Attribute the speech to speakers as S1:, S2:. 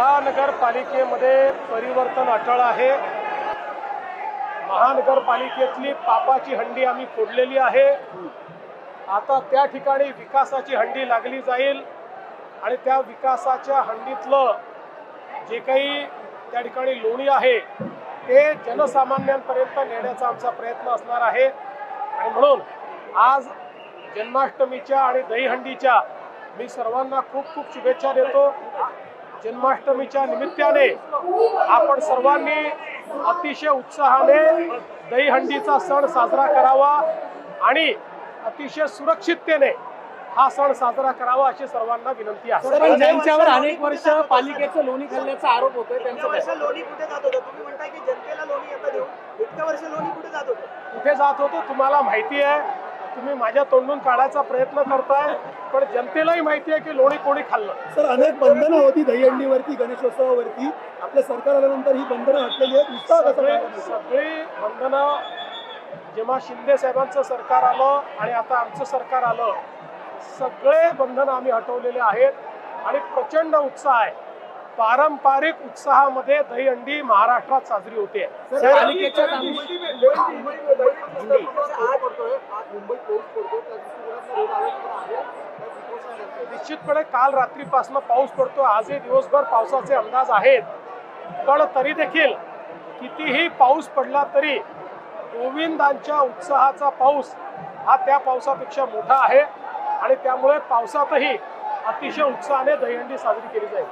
S1: महानगरपालिकेमध्ये परिवर्तन अटळ आहे. महानगरपालिकेतली पापाची हंडी आम्ही फोडलेली आहे. आता त्या ठिकाणी विकासाची हंडी लागली जाईल आणि त्या विकासाच्या हंडीतलं जे काही त्या ठिकाणी लोणी आहे ते जनसामान्यांपर्यंत नेण्याचा आमचा प्रयत्न असणार आहे. आणि म्हणून आज जन्माष्टमीच्या आणि दहीहंडीच्या मी सर्वांना खूप खूप शुभेच्छा देतो. जन्माष्टमीच्या निमित्ताने आपण सर्वांनी अतिशय उत्साहाने दहीहंडीचा सण साजरा करावा आणि अतिशय सुरक्षिततेने हा सण साजरा करावा अशी सर्वांना विनंती आहे.
S2: पण ज्यांच्यावर अनेक वर्ष पालिकेचं लोणी खाल्ल्याचा आरोप होतोय त्यांचं?
S3: लोणी कुठे जात होतं? तुम्ही म्हणताय की जनतेला लोणी आता देऊ इतक्या वर्ष लोणी कुठे जात होतं?
S1: कुठे जात होतो तुम्हाला माहिती आहे. तुम्ही माझ्या तोंडून काढायचा प्रयत्न करताय पण जनतेलाही माहिती आहे की लोणी कोणी खाल्लं
S4: सर अनेक बंधनं होती दहीहंडीवरती गणेशोत्सवावरती आपल्या सरकार आल्यानंतर ही बंधनं हटलेली आहेत उत्साह?
S1: सगळी बंधनं जेव्हा शिंदे साहेबांचं सरकार आलं आणि आता आमचं सरकार आलं सगळे बंधनं आम्ही हटवलेले आहेत आणि प्रचंड उत्साह आहे पारंपरिक उत्साहामध्ये दहीहंडी महाराष्ट्रात साजरी होते निश्चितपणे काल रात्रीपासून पाऊस पडतो. आजही दिवसभर पावसाचे अंदाज आहेत. पण तरी देखील कितीही पाऊस पडला तरी गोविंदांच्या उत्साहाचा पाऊस हा त्या पावसापेक्षा मोठा आहे. आणि त्यामुळे पावसातही अतिशय उत्साहाने दहीहंडी साजरी केली जाईल.